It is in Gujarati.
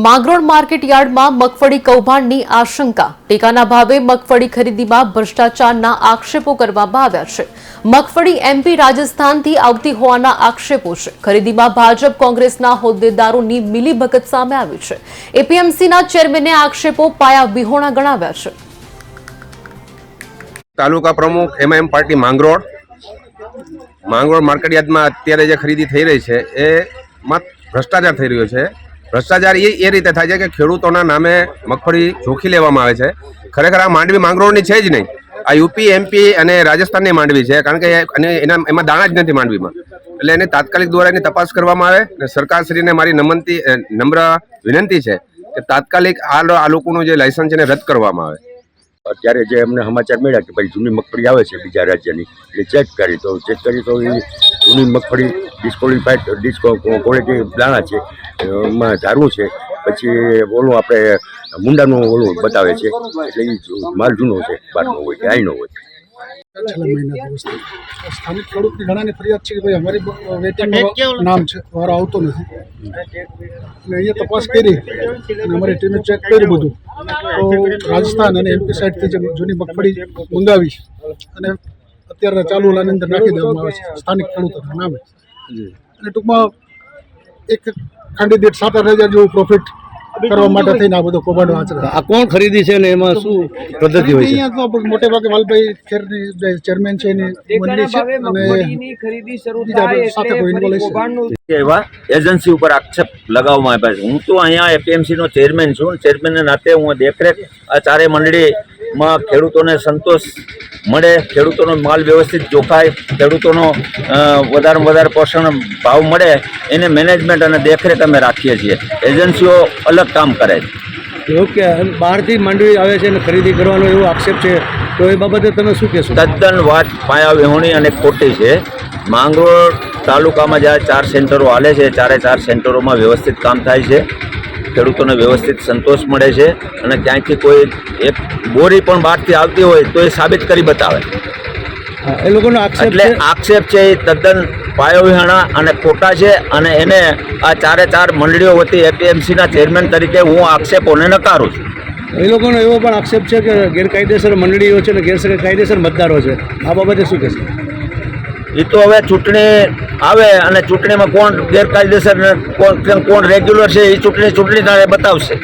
માંગરોળ માર્કેટ યાર્ડમાં મગફળી કૌભાંડની આશંકા. ટેકાના ભાવે મગફળી ખરીદીમાં ભ્રષ્ટાચારના આક્ષેપો કરવામાં આવ્યા છે. મગફળી એમપી રાજસ્થાનથી આવતી હોવાના આક્ષેપો છે. ખરીદીમાં ભાજપ કોંગ્રેસના હોદ્દેદારોની મિલીભગત સામે આવી છે. એપીએમસીના ચેરમેને આક્ષેપો પાયા વિહોણા ગણાવ્યા છે. તાલુકા પ્રમુખ એમઆઈએમ પાર્ટી માંગરોળ. માંગરોળ માર્કેટયાર્ડમાં અત્યારે જે ખરીદી થઈ રહી છે, એ ભ્રષ્ટાચાર થઈ રહ્યો છે. ભ્રષ્ટાચાર એ એ રીતે થાય છે કે ખેડૂતોના નામે મગફળી જોખી લેવામાં આવે છે. ખરેખર આ માંડવી માંગરોળની છે જ નહીં. આ યુપી એમપી અને રાજસ્થાનની માંડવી છે, કારણ કે અને એના એમાં દાણા જ નથી માંડવીમાં. એટલે એને તાત્કાલિક દ્વારા એની તપાસ કરવામાં આવે અને સરકારશ્રીને મારી નમનતી નમ્ર વિનંતી છે કે તાત્કાલિક આ આ લોકોનું જે લાયસન્સ છે એને રદ કરવામાં આવે. અત્યારે જે અમને સમાચાર મળ્યા કે ભાઈ જૂની મગફળી આવે છે બીજા રાજ્યની એટલે ચેક કરી તો ચેક કરી તો એ જૂની મગફળી ડિસ્કોલિફાઈડ ડિસ્કો ક્વોલિટી દાણા છે એમાં ધારું છે. પછી ઓલું આપણે મુંડાનું ઓલું બતાવે છે એટલે એ માલ જૂનો છે બહારનો હોય કે અહીંનો હોય. છેલ્લા મહિના દિવસથી સ્થાનિક ખેડૂતની ઘણાની ફરિયાદ છે કે ભાઈ અમારી વેટિંગમાં નામ છે વારો આવતો નથી. અને અહીંયા તપાસ કરી અને અમારી ટીમે ચેક કર્યું બધું. તો રાજસ્થાન અને એમપી સાઈડથી જે જૂની મગફળી મંગાવી અને અત્યારના ચાલુ ઓલાની અંદર નાખી દેવામાં આવે છે. સ્થાનિક ખેડૂતોના નામે. અને ટૂંકમાં એક કેન્ડિડેટ સાત આઠ હજાર જેવું પ્રોફિટ કરવા માટે થઈને આ બધું કૌભાંડો આચરે આ કોણ ખરીદી છે ને એમાં શું પદ્ધતિ હોય છે? અહીંયા તો મોટે ભાગે વાલભાઈ ચેરમેન છે એની મંડળી છે અને ખરીદી શરૂ થાય સાથે કોઈ involvation. એવા એજન્સી ઉપર આક્ષેપ લગાવવામાં આવ્યા છે. હું તો અહીંયા એપીએમસી નો ચેરમેન છું. ચેરમેનના નાતે હું દેખરેખ આ ચારે મંડળીમાં ખેડૂતોને સંતોષ મળે ખેડૂતોનો માલ વ્યવસ્થિત જોખાય ખેડૂતોનો વધારેમાં વધારે પોષણ ભાવ મળે એને મેનેજમેન્ટ અને દેખરેખ અમે રાખીએ છીએ. એજન્સીઓ અલગ કામ કરે છે. એવું કે બહારથી માંડવી આવે છે અને ખરીદી કરવાનો એવો આક્ષેપ છે તો એ બાબતે તમે શું કહેશો? તદ્દન વાત પાયા વિહોણી અને ખોટી છે. માંગરોળ તાલુકામાં જ્યારે ચાર સેન્ટરો હાલે છે ચારે ચાર સેન્ટરોમાં વ્યવસ્થિત કામ થાય છે. ખેડૂતોને વ્યવસ્થિત સંતોષ મળે છે અને ક્યાંયથી કોઈ એક બોરી પણ બહારથી આવતી હોય તો એ સાબિત કરી બતાવે. એ લોકોનો આક્ષેપ એટલે આક્ષેપ છે એ તદ્દન પાયો વિહાણા અને ખોટા છે અને એને આ ચારે ચાર મંડળીઓ વતી એપીએમસીના ચેરમેન તરીકે હું આક્ષેપોને નકારું છું. એ લોકોનો એવો પણ આક્ષેપ છે કે ગેરકાયદેસર મંડળીઓ છે ને ગેરકાયદેસર મતદારો છે. આ બાબતે શું કહેશો? એ તો હવે ચૂંટણી આવે અને ચૂંટણીમાં કોણ ગેરકાયદેસર કોણ કોણ રેગ્યુલર છે એ ચૂંટણી ચૂંટણી તારે બતાવશે.